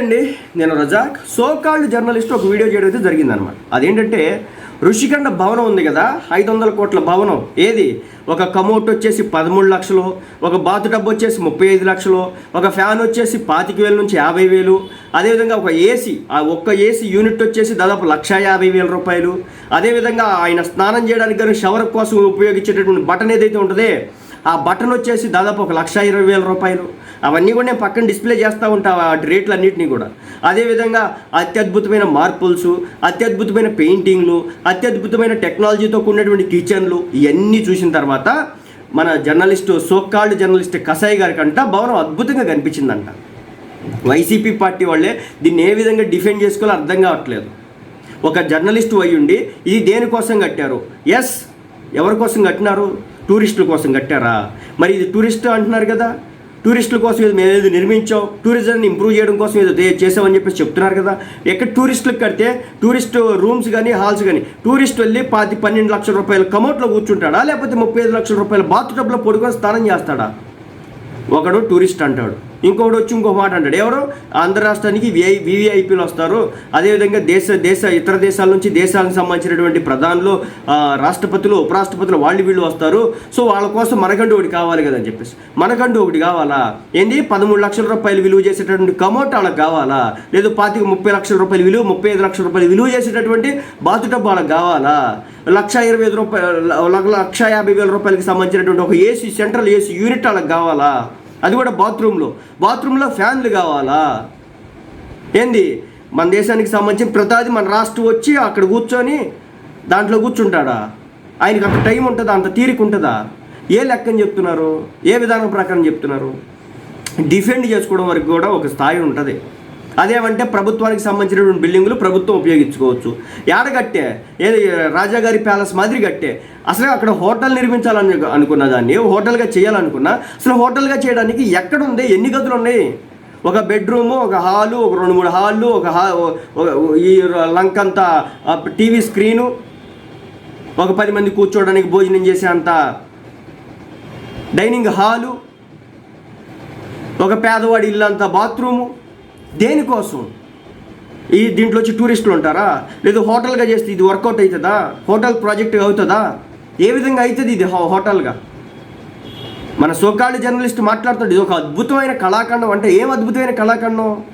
అండి నేను Razak. So called journalist ఒక వీడియో చేయడం అయితే జరిగిందనమాట అదేంటంటే ఋషికండ భవనం ఉంది కదా ఐదు వందల కోట్ల భవనం. ఏది? ఒక కమోట్ వచ్చేసి పదమూడు లక్షలు ఒక బాతు టబ్ వచ్చేసి ముప్పై ఐదు లక్షలు ఒక ఫ్యాన్ వచ్చేసి పాతిక వేల నుంచి యాభై వేలు అదేవిధంగా ఒక ఏసీ ఆ ఒక్క ఏసీ యూనిట్ వచ్చేసి దాదాపు లక్ష యాభై వేల రూపాయలు. అదేవిధంగా ఆయన స్నానం చేయడానికి కానీ షవర్ కోసం ఉపయోగించేటటువంటి బటన్ ఏదైతే ఉంటుందో ఆ బటన్ వచ్చేసి దాదాపు ఒక లక్ష ఇరవై వేల రూపాయలు. అవన్నీ కూడా నేను పక్కన డిస్ప్లే చేస్తూ ఉంటా వాటి రేట్లు అన్నింటినీ కూడా అదేవిధంగా అత్యద్భుతమైన మార్పుల్స్ అత్యద్భుతమైన పెయింటింగ్లు అత్యద్భుతమైన టెక్నాలజీతో కూడినటువంటి కిచెన్లు ఇవన్నీ చూసిన తర్వాత మన జర్నలిస్టు సోకాల్డ్ జర్నలిస్ట్ కసాయి గారి కంట భవనం అద్భుతంగా కనిపించిందంట. వైసీపీ పార్టీ వాళ్ళే దీన్ని ఏ విధంగా డిఫెండ్ చేసుకోవాలో అర్థం కావట్లేదు. ఒక జర్నలిస్టు అయ్యుండి ఇది దేనికోసం కట్టారు? ఎస్. ఎవరి కోసం కట్టినారు? టూరిస్టుల కోసం కట్టారా? మరి ఇది టూరిస్ట్ అంటున్నారు కదా. టూరిస్టుల కోసం ఏదో మేము ఏదో నిర్మించాం టూరిజంని ఇంప్రూవ్ చేయడం కోసం ఏదో చేసామని చెప్పేసి చెప్తున్నారు కదా. ఎక్కడ టూరిస్టులకు కడితే టూరిస్ట్ రూమ్స్ కానీ హాల్స్ కానీ టూరిస్ట్ వెళ్ళి పాతి పన్నెండు లక్షల రూపాయల కమోట్లో కూర్చుంటాడా? లేకపోతే ముప్పై ఐదు లక్షల రూపాయల బాత్ టబ్లో పడుకొని స్నానం చేస్తాడా? ఒకడు టూరిస్ట్ అంటాడు. ఇంకొకటి వచ్చి ఇంకో మాట అంటాడు. ఎవరు? ఆంధ్ర రాష్ట్రానికి విఐ వివిఐపీలు వస్తారు. అదేవిధంగా దేశ దేశ ఇతర దేశాల నుంచి దేశాలకు సంబంధించినటువంటి ప్రధానులు రాష్ట్రపతులు ఉపరాష్ట్రపతులు వాళ్ళు వీళ్ళు వస్తారు. సో వాళ్ళ కోసం మనకంటూ ఒకటి కావాలి కదా అని చెప్పేసి. మనకంటూ ఒకటి కావాలా? ఏంది? పదమూడు లక్షల రూపాయలు విలువ చేసేటటువంటి కమోట్ వాళ్ళకి కావాలా? లేదు పాతిక ముప్పై లక్షల రూపాయలు విలువ ముప్పై ఐదు లక్షల రూపాయలు విలువ చేసేటటువంటి బాతు వాళ్ళకి కావాలా? లక్ష ఇరవై ఐదు రూపాయలు లక్ష యాభై వేల రూపాయలకి సంబంధించినటువంటి ఒక ఏసీ సెంట్రల్ ఏసీ యూనిట్ వాళ్ళకి కావాలా? అది కూడా బాత్రూంలో. బాత్రూంలో ఫ్యాన్లు కావాలా? ఏంది? మన దేశానికి సంబంధించిన ప్రతాది మన రాష్ట్రం వచ్చి అక్కడ కూర్చొని దాంట్లో కూర్చుంటాడా? ఆయనకి అంత టైం ఉంటుందా? అంత తీరిక ఉంటుందా? ఏ లెక్కని చెప్తున్నారు? ఏ విధానం ప్రకారం చెప్తున్నారు? డిఫెండ్ చేసుకోవడం వరకు కూడా ఒక స్థాయి ఉంటుంది. అదేమంటే ప్రభుత్వానికి సంబంధించినటువంటి బిల్డింగులు ప్రభుత్వం ఉపయోగించుకోవచ్చు. ఏడ కట్టే? ఏది రాజాగారి ప్యాలెస్ మాదిరి కట్టే? అసలు అక్కడ హోటల్ నిర్మించాలని అనుకున్న దాన్ని హోటల్గా చేయాలనుకున్నా అసలు హోటల్గా చేయడానికి ఎక్కడ ఉంది? ఎన్ని గదులు ఉన్నాయి? ఒక బెడ్రూము ఒక హాలు ఒక రెండు మూడు హాళ్ళు ఒక హా ఈ లంకంతా టీవీ స్క్రీను ఒక పది మంది కూర్చోవడానికి భోజనం చేసే అంత డైనింగ్ హాలు ఒక పేదవాడి ఇల్లు అంత బాత్రూము దేనికోసం? ఈ దీంట్లో వచ్చి టూరిస్టులు ఉంటారా? లేదు హోటల్గా చేస్తే ఇది వర్కౌట్ అవుతుందా? హోటల్ ప్రాజెక్ట్ అవుతుందా? ఏ విధంగా అవుతుంది ఇది హోటల్గా? మన సోకాళ్ళు జర్నలిస్ట్ మాట్లాడుతాడు ఇది ఒక అద్భుతమైన కళాఖండం అంటే ఏం అద్భుతమైన కళాఖండం?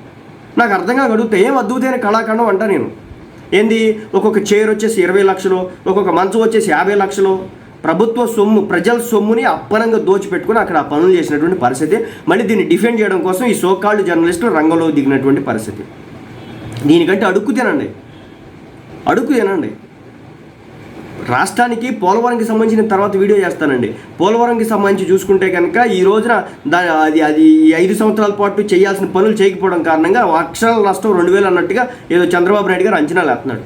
నాకు అర్థంగా అడుగుతా ఏం అద్భుతమైన కళాఖండం అంట నేను? ఏంది? ఒక్కొక్క చైర్ వచ్చేసి ఇరవై లక్షలు ఒక్కొక్క మంచం వచ్చేసి యాభై లక్షలు ప్రభుత్వ సొమ్ము ప్రజల సొమ్ముని అప్పనంగా దోచిపెట్టుకుని అక్కడ ఆ పనులు చేసినటువంటి పరిస్థితి. మళ్ళీ దీన్ని డిఫెండ్ చేయడం కోసం ఈ సోకాళ్ళు జర్నలిస్టులు రంగంలో దిగినటువంటి పరిస్థితి. దీనికంటే అడుక్కు తినండి. అడుక్కు తినండి. రాష్ట్రానికి పోలవరంకి సంబంధించిన తర్వాత వీడియో చేస్తానండి. పోలవరంకి సంబంధించి చూసుకుంటే కనుక ఈ రోజున దా అది అది ఈ ఐదు సంవత్సరాల పాటు చేయాల్సిన పనులు చేయకపోవడం కారణంగా అక్షరాల నష్టం రెండు వేలు అన్నట్టుగా ఏదో చంద్రబాబు నాయుడు గారు అంచనాలు వేస్తున్నాడు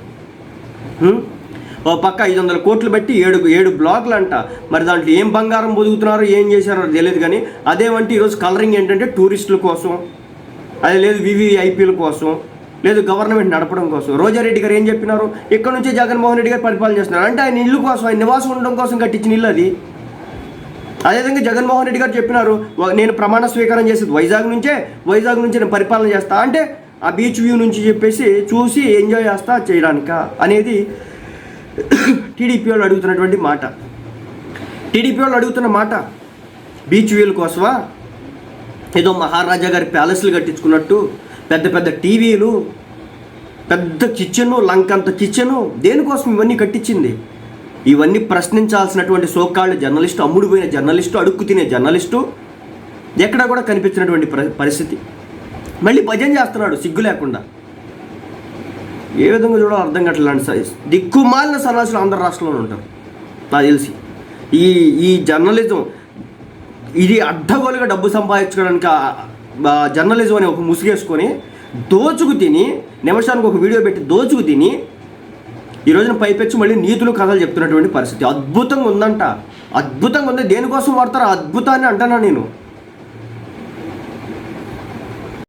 ఓ పక్క ఐదు వందల కోట్లు పెట్టి ఏడు ఏడు బ్లాక్లు అంట మరి దాంట్లో ఏం బంగారం బొదుగుతున్నారో ఏం చేశారో తెలియదు కానీ అదేమంటే ఈరోజు కలరింగ్ ఏంటంటే టూరిస్టుల కోసం అది లేదు వివిఐపీల కోసం లేదు గవర్నమెంట్ నడపడం కోసం. రోజారెడ్డి గారు ఏం చెప్పినారు? ఇక్కడ నుంచి జగన్మోహన్ రెడ్డి గారు పరిపాలన చేస్తున్నారు. అంటే ఆయన ఇల్లు కోసం ఆయన నివాసం ఉండడం కోసం కట్టించిన ఇల్లు అది. అదేవిధంగా జగన్మోహన్ రెడ్డి గారు చెప్పినారు నేను ప్రమాణ స్వీకారం చేసేది వైజాగ్ నుంచే వైజాగ్ నుంచి నేను పరిపాలన చేస్తా. అంటే ఆ బీచ్ వ్యూ నుంచి చెప్పేసి చూసి ఎంజాయ్ చేస్తా చేయడానిక అనేది టీడీపీ వాళ్ళు అడుగుతున్నటువంటి మాట. టీడీపీ వాళ్ళు అడుగుతున్న మాట బీచ్ వ్యూల కోసమా? ఏదో మహారాజా గారి ప్యాలెస్లు కట్టించుకున్నట్టు పెద్ద పెద్ద టీవీలు పెద్ద కిచెను లంకంత కిచెను దేనికోసం ఇవన్నీ కట్టించింది? ఇవన్నీ ప్రశ్నించాల్సినటువంటి సోకాళ్ళు జర్నలిస్టు అమ్ముడుపోయిన జర్నలిస్టు అడుక్కు తినే జర్నలిస్టు ఎక్కడా కూడా కనిపించినటువంటి పరి- పరిస్థితి. మళ్ళీ భజన చేస్తున్నాడు సిగ్గు లేకుండా. ఏ విధంగా చూడాలో అర్థం కావట్లేదు సైజ్ దిక్కుమాలిన సన్నాసులు ఆంధ్ర రాష్ట్రంలో ఉంటారు. నాకు తెలిసి. ఈ ఈ జర్నలిజం ఇది అడ్డగోలుగా డబ్బు సంపాదించుకోవడానికి జర్నలిజం అని ఒక ముసుగేసుకొని దోచుకు తిని నిమిషానికి ఒక వీడియో పెట్టి దోచుకు తిని ఈ రోజున పైపెచ్చి మళ్ళీ నీతులు కథలు చెప్తున్నటువంటి పరిస్థితి. అద్భుతంగా ఉందంట. అద్భుతంగా ఉంది. దేనికోసం వాడతారు? అద్భుతాన్ని అంటానా నేను.